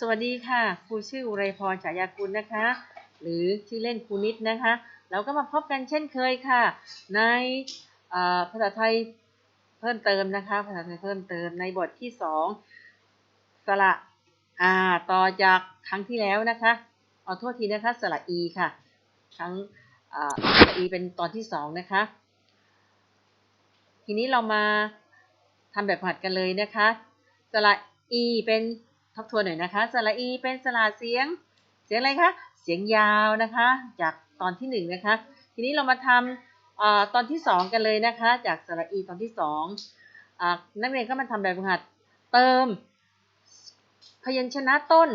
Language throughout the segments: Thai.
สวัสดีค่ะ ครูชื่ออุไรพรฉายากุลนะคะ หรือชื่อเล่นครูนิดนะคะ เราก็มาพบกันเช่นเคยค่ะ ในภาษาไทยเพิ่มเติมนะคะ ภาษาไทยเพิ่มเติมในบทที่สองสระอ่าต่อจากครั้งที่แล้วนะคะ เอาโทษทีนะคะ สระอีค่ะ ครั้งสระอีเป็นตอนที่สองนะคะ ทีนี้เรามาทำแบบหัดกันเลยนะคะ สระอีเป็น ทบทวนหน่อยนะคะสระอีเป็นสระเสียง เสียงอะไรคะ เสียงยาวนะคะ จากตอนที่หนึ่งนะคะ ทีนี้เรามาทำอตอนที่สองกันเลยนะคะ จากสระอีตอนที่สองนักเรียนก็มาทำแบบฝึกหัดเติม พยัญชนะต้น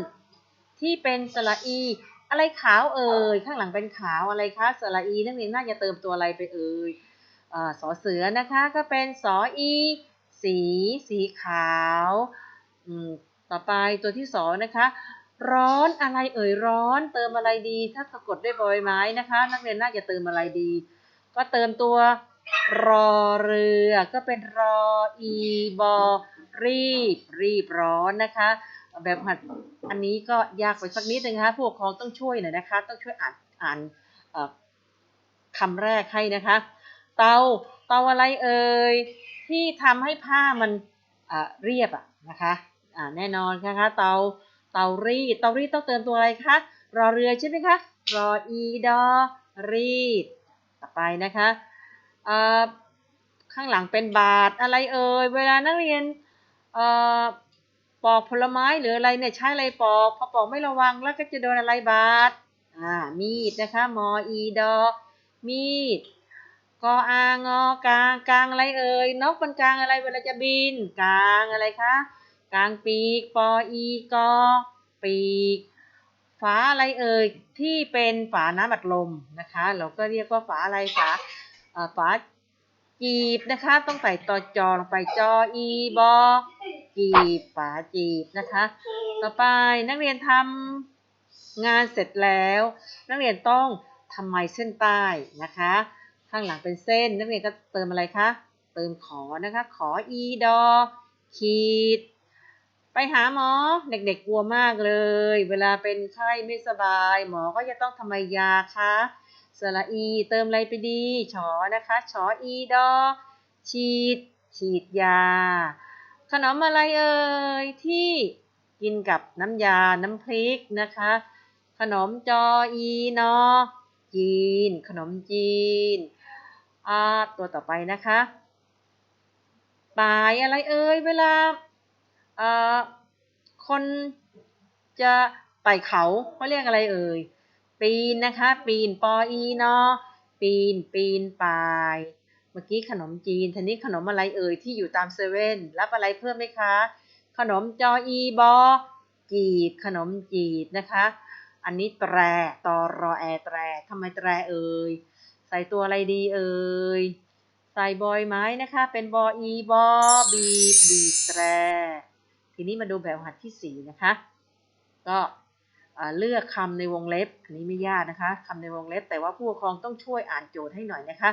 ที่เป็นสระอี อะไรขาวเอ่ยข้างหลังเป็นขาวอะไรคะสระอีนักเรียนน่าจะเติมตัวอะไรไปเอ่ยอ่าสอเสือนะคะก็เป็นสออี สี สีขาว ต่อไปตัวที่สองนะคะ ร้อนอะไรเอ่ยร้อน เติมอะไรดี ถ้าสะกดด้วยบอยไม้นะคะ นักเรียนน่าจะเติมอะไรดี ก็เติมตัวรอเรือก็เป็นรออีบอรีบ รีบร้อนนะคะ แบบหัดอันนี้ก็ยากไปสักนิดนึงนะคะผู้ปกครองต้องช่วยหน่อยนะคะ ต้องช่วยอ่านอ่านคำแรกให้นะคะ เตาเตาอะไรเอ่ยที่ทำให้ผ้ามันเรียบอะนะคะ อ่าแน่นอนนะคะเตาเตารีดเตารีดต้องเติมตัวอะไรคะรอเรือใช่ไหมคะรออีดอรีดต่อไปนะคะอ่าข้างหลังเป็นบาทอะไรเอ่ยเวลานักเรียนเอ่อปอกผลไม้หรืออะไรเนี่ยใช้อะไรปอกพอปอกไม่ระวังแล้วก็จะโดนอะไรบาดอ่ามีดนะคะมออีดอมีดกออางอกลางกลางอะไรเอ่ยนกมันกลางอะไรเวลาจะบินกลางอะไรคะ กลางปีกปออีกอปีก ฝาอะไรเอ่ยที่เป็นฝาน้ำอัดลมนะคะ เราก็เรียกว่าฝาอะไรฝาฝาจีบนะคะ ต้องใส่ตอจอลงไปจออีบอกีบฝาจีบนะคะ ต่อไปนักเรียนทำงานเสร็จแล้ว นักเรียนต้องทำไมเส้นใต้นะคะ ข้างหลังเป็นเส้น นักเรียนก็เติมอะไรคะ เติมขอนะคะ ขออีดอขีด ไปหาหมอเด็กๆกลัวมากเลย เวลาเป็นไข้ไม่สบาย หมอก็จะต้องทำไมยาคะสระอีเติมอะไรไปดีฉอนะคะฉออีดอ ฉีด ฉีดยา ขนมอะไรเอ่ยที่กินกับน้ำยาน้ำพริกนะคะ ขนมจออีนอจีน ขนมจีนอ่าตัวต่อไปนะคะปลายอะไรเอ่ยเวลา คนจะไต่เขาเขาเรียกอะไรเอ่ย ปีนนะคะ ปีนปออีนอปีนปีนปายเมื่อกี้ขนมจีนทีนี้ขนมอะไรเอ่ยที่อยู่ตามเซเว่นรับอะไรเพิ่มไหมคะ ขนมจออีบอกีดขนมจีดนะคะ อันนี้แตรตอรอแอแตรทำไมแตรเอ่ยใส่ตัวอะไรดีเอ่ยใส่บอยไม้นะคะ เป็นบออีบอบีบบีแตร ทีนี้มาดูแบบหัดที่สี่นะคะ ก็เลือกคำในวงเล็บ อันนี้ไม่ยากนะคะคำในวงเล็บ แต่ว่าผู้ปกครองต้องช่วยอ่านโจทย์ให้หน่อยนะคะ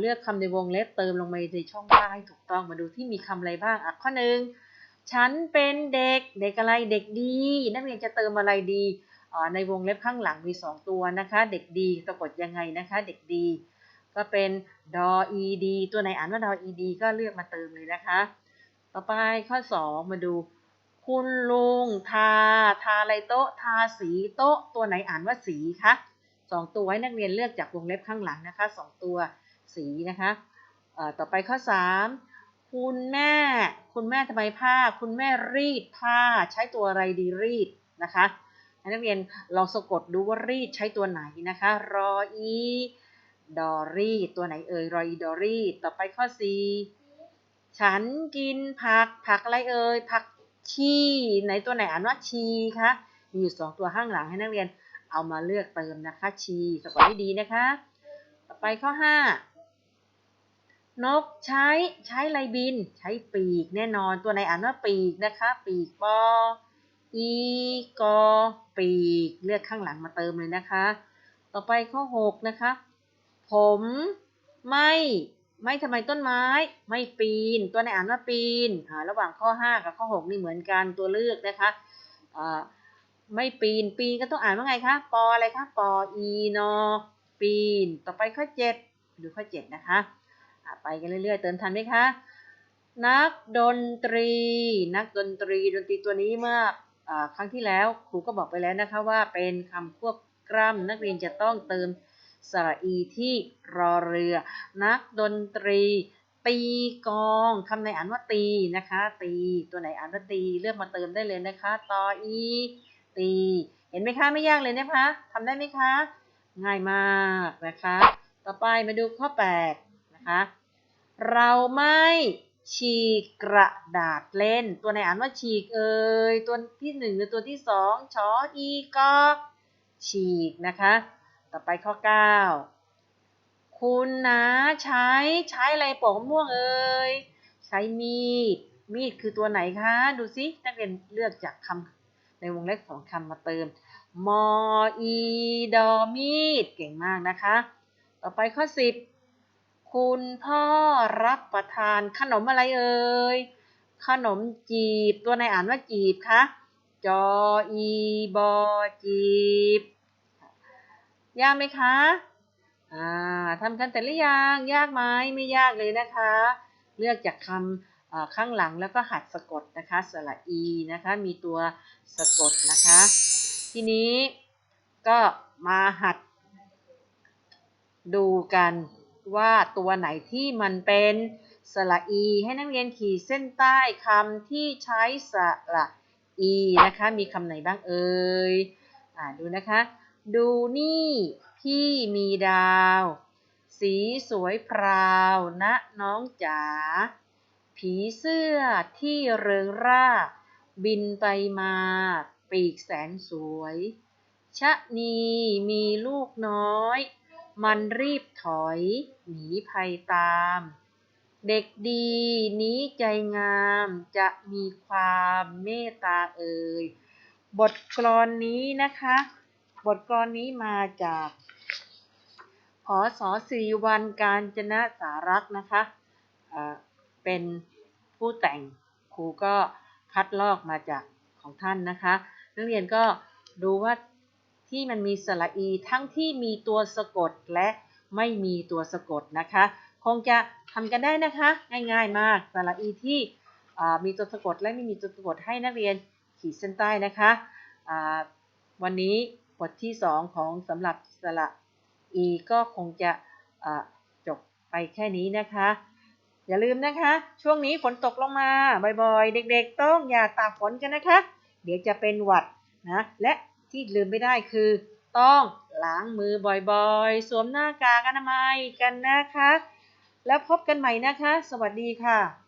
เลือกคำในวงเล็บเติมลงไปในช่องว่างให้ถูกต้องมาดูที่มีคำอะไรบ้างอะข้อหนึ่งฉันเป็นเด็กเด็กอะไรเด็กดี นักเรียนจะเติมอะไรดีในวงเล็บข้างหลังมี 2 ตัวนะคะ เด็กดีสะกดยังไงนะคะ เด็กดี ก็เป็นดอ ed ตัวไหนอ่านว่าดอ ed ก็เลือกมาเติมเลยนะคะ ต่อไปข้อ2มาดู คุณลุงทา ทาอะไรโต๊ะ ทาสีโต๊ะ ตัวไหนอ่านว่าสีคะสองตัวให้นักเรียนเลือกจากวงเล็บข้างหลังนะคะสองตัวสีนะคะต่อไปข้อ3คุณแม่ คุณแม่ทำไมผ้า คุณแม่รีดผ้าใช้ตัวอะไรดีรีดนะคะให้นักเรียนลองสะกดดูว่ารีดใช้ตัวไหนนะคะ รออีดอรีดตัวไหนเอ่ยรออีดอรีดต่อไปข้อ4 ฉันกินผักผักอะไรเอ่ยผักชีไหนตัวไหนอ่านว่าชีคะมีอยู่สองตัวข้างหลังให้นักเรียนเอามาเลือกเติมนะคะชีสะกดให้ดีนะคะ ต่อไปข้อ5นกใช้ใช้ไรบิน ใช้ปีกแน่นอนตัวไหนอ่านว่าปีกนะคะ ปีกปออีกอปีกเลือกข้างหลังมาเติมเลยนะคะ ต่อไปข้อ 6 นะคะ ผมไม่ ไม่ทำไมต้นไม้ ไม่ปีน ตัวไหนอ่านว่าปีนอ่าระหว่างข้อ 5 กับข้อ 6 นี่เหมือนกันตัวเลือกนะคะอ่าไม่ปีนปีนก็ต้องอ่านว่าไงคะปออะไรคะปออีนอปีน ต่อไปข้อเจ็ดดูข้อเจ็ดนะคะอะไปกันเรื่อยๆ เติมทันไหมคะนักดนตรี นักดนตรีดนตรีตัวนี้เมื่ออครั้งที่แล้วครูก็บอกไปแล้วนะคะว่าเป็นคำควบกล้ำนักเรียนจะต้องเติม สระอีที่รอเรือ นักดนตรี ตีกองคำไหนอ่านว่าตีนะคะ ตีตัวไหนอ่านว่าตีเลือกมาเติมได้เลยนะคะตออีตี เห็นไหมคะไม่ยากเลยนะคะทำได้ไหมคะ ง่ายมากนะคะ ต่อไปมาดูข้อ8นะคะเราไม่ฉีกกระดาษเล่น ตัวไหนอ่านว่าฉีกเอ่ยตัวที่หนึ่งหรือตัวที่สองชออีกอฉีกนะคะ ต่อไปข้อ 9 คุณนะใช้ใช้อะไรปอกมะม่วงเอ่ยใช้มีด มีดคือตัวไหนคะ ดูซินักเรียนเลือกจากคำในวงเล็บสองคำมาเติม มออีดอมีด เก่งมากนะคะ ต่อไปข้อ 10 คุณพ่อรับประทานขนมอะไรเอ่ย ขนมจีบ ตัวไหนอ่านว่าจีบคะ จออีบอจีบ ยากไหมคะอ่าทำกันแต่หรือยังยากไหมไม่ยากเลยนะคะ เลือกจากคำอ่าข้างหลังแล้วก็หัดสะกดนะคะสระอีนะคะ มีตัวสะกดนะคะ ทีนี้ก็มาหัดดูกันว่าตัวไหนที่มันเป็นสระอี ให้นักเรียนขีดเส้นใต้คำที่ใช้สระอีนะคะ มีคำไหนบ้างเอ่ยอ่าดูนะคะ ดูนี่ พี่มีดาว สีสวยพราวนะน้องจ๋า ผีเสื้อที่เริงร่า บินไปมา ปีกแสนสวย ชะนีมีลูกน้อย มันรีบถอย หนีภัยตาม เด็กดีนี้ใจงามจะมีความเมตตาเอ่ย บทกลอนนี้นะคะ บทกลอนนี้มาจากพศสิริวัลการจนะสารักนะคะเป็นผู้แต่งครูก็คัดลอกมาจากของท่านนะคะ นักเรียนก็ดูว่าที่มันมีสระอี ทั้งที่มีตัวสะกดและไม่มีตัวสะกดนะคะ คงจะทำกันได้นะคะ ง่ายๆมากสระอีที่มีตัวสะกดและไม่มีตัวสะกดให้นักเรียนขีดเส้นใต้นะคะ วันนี้ บทที่ 2 ของสำหรับสระอีก็คงจะจบไปแค่นี้นะคะ อย่าลืมนะคะ ช่วงนี้ฝนตกลงมาบ่อยๆ เด็กๆ ต้องอย่าตากฝนกันนะคะ เดี๋ยวจะเป็นหวัดนะและที่ลืมไม่ได้คือ ต้องล้างมือบ่อยๆ สวมหน้ากากอนามัยกันนะคะ แล้วพบกันใหม่นะคะ สวัสดีค่ะ